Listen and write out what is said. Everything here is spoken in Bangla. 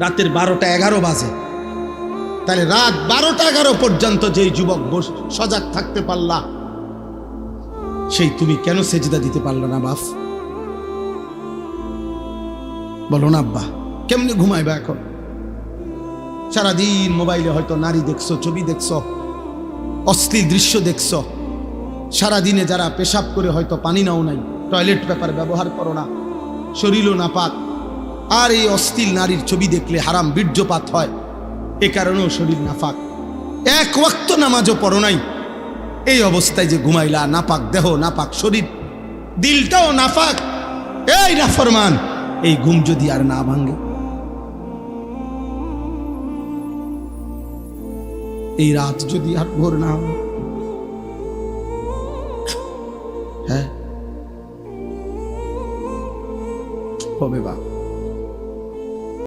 রাতের বারোটা এগারো বাজে। তাহলে রাত বারোটা এগারো পর্যন্ত যেই যুবক বস- সজাগ থাকতে পারলা, সেই তুমি কেন সেজদা দিতে পারল না, বাপ? বলো না, আব্বা, কেমনে ঘুমাইবা এখন? সারাদিন মোবাইলে হয়তো নারী দেখছ, ছবি দেখছ, অশ্লীল দৃশ্য দেখছ। সারাদিনে যারা পেশাব করে হয়তো পানি নাও নাই, টয়লেট পেপার ব্যবহার করো না, শরীরও না পাক আর এই অশ্লীল নারীর ছবি দেখলে হারাম, বীর্যপাত হয়। এ কারণেও শরীর নাফাক। এক ওয়াক্ত নামাজও পড়ো নাই। এই অবস্থায় যে ঘুমাইলা, নাপাক দেহ, নাপাক শরীর, দিলটাও নাফাক। এই নাফরমান, এই ঘুম যদি আর না ভাঙে। এই রাত যদি আর ভোর না হয়। হ্যাঁ। হবে বা।